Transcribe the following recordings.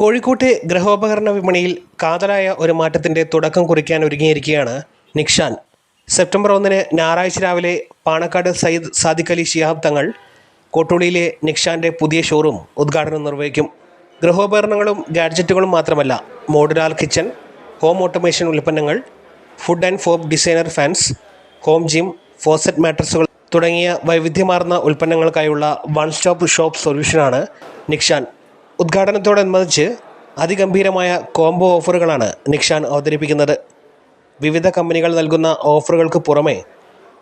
കോഴിക്കോട്ടെ ഗൃഹോപകരണ വിപണിയിൽ കാതലായ ഒരു മാറ്റത്തിന്റെ തുടക്കം കുറിക്കാൻ ഒരുങ്ങിയിരിക്കുകയാണ് നിക്ഷാൻ. സെപ്റ്റംബർ ഒന്നിന് ഞായറാഴ്ച രാവിലെ പാണക്കാട് സയ്യിദ് സാദിഖ് അലി ശിഹാബ് തങ്ങൾ കോട്ടൂളിയിലെ നിക്ഷാന്റെ പുതിയ ഷോറൂം ഉദ്ഘാടനം നിർവഹിക്കും. ഗൃഹോപകരണങ്ങളും ഗാഡ്ജറ്റുകളും മാത്രമല്ല മോഡുലാർ കിച്ചൺ ഹോം ഓട്ടോമേഷൻ ഉൽപ്പന്നങ്ങൾ food and fob designer fans home gym faucet മാട്രസുകൾ തുടങ്ങിയ വൈവിധ്യമാർന്ന ഉൽപ്പന്നങ്ങൾക്കായുള്ള വൺ സ്റ്റോപ്പ് ഷോപ്പ് സൊല്യൂഷനാണ് നിക്ഷാൻ. ഉദ്ഘാടനത്തോടനുബന്ധിച്ച് അതിഗംഭീരമായ കോംബോ ഓഫറുകളാണ് നിക്ഷാൻ അവതരിപ്പിക്കുന്നത്. വിവിധ കമ്പനികൾ നൽകുന്ന ഓഫറുകൾക്ക് പുറമെ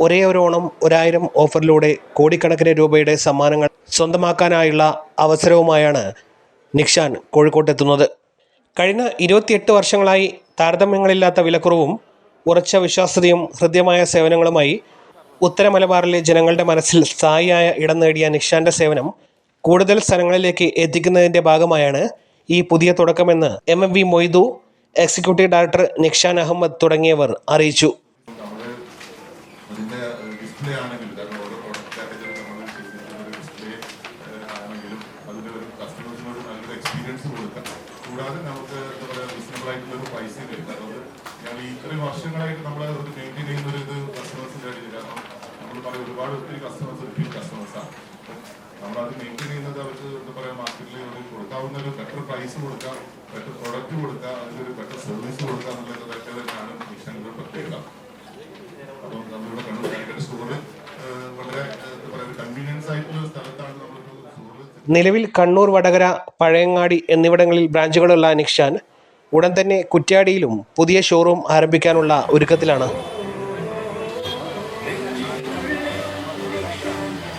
ഒരേ ഒരു ഓണം ഒരായിരം ഓഫറിലൂടെ കോടിക്കണക്കിന് രൂപയുടെ സമ്മാനങ്ങൾ സ്വന്തമാക്കാനായുള്ള അവസരവുമായാണ് നിക്ഷാൻ കോഴിക്കോട്ടെത്തുന്നത് കഴിഞ്ഞ ഇരുപത്തിയെട്ട് വർഷങ്ങളായി താരതമ്യങ്ങളില്ലാത്ത വിലക്കുറവും ഉറച്ച വിശ്വാസ്യതയും ഹൃദ്യമായ സേവനങ്ങളുമായി ഉത്തര മലബാറിലെ ജനങ്ങളുടെ മനസ്സിൽ സ്ഥായിയായ ഇടം നേടിയ നിക്ഷാന്റെ സേവനം കൂടുതൽ സ്ഥലങ്ങളിലേക്ക് എത്തിക്കുന്നതിന്റെ ഭാഗമായാണ് ഈ പുതിയ തുടക്കമെന്ന് M M V Moidu executive director Nikshan Ahammed തുടങ്ങിയവർ അറിയിച്ചു. കൂടാതെ നമുക്ക് ആയിട്ടുള്ള ഒരു ഇത്രയും വർഷങ്ങളായിട്ട് നമ്മൾ ചെയ്യുന്ന ഒരു കാരണം ഒരുപാട് ഒത്തിരി കസ്റ്റമേഴ്സ് റിപ്പീറ്റ് കസ്റ്റമേഴ്സാണ് നമ്മളത് മെയിന്റെയിൻ അവർക്ക് എന്താ പറയാ മാർക്കറ്റിൽ ഒരു കൊടുക്കാവുന്ന ഒരു ബെറ്റർ പ്രൈസ് കൊടുക്കാം. ബെറ്റർ പ്രൊഡക്റ്റ് കൊടുക്കാം. അതിലൊരു ബെറ്റർ സർവീസ് കൊടുക്കാം എന്നുള്ളതൊക്കെ തന്നെയാണ് മിഷന്റെ പ്രത്യേകത. അപ്പം നമ്മളിവിടെ കണ്ണൂർ കാലിക്കറ്റ് സ്റ്റോറ് വളരെ എന്താ പറയുക കൺവീനിയൻസ് ആയിട്ടുള്ള സ്ഥലത്താണ് നമ്മൾ നിലവിൽ കണ്ണൂർ വടകര പഴയങ്ങാടി എന്നിവിടങ്ങളിൽ ബ്രാഞ്ചുകളുള്ള നിക്ഷാൻ ഉടൻ തന്നെ കുറ്റ്യാടിയിലും പുതിയ ഷോറൂം ആരംഭിക്കാനുള്ള ഒരുക്കത്തിലാണ്.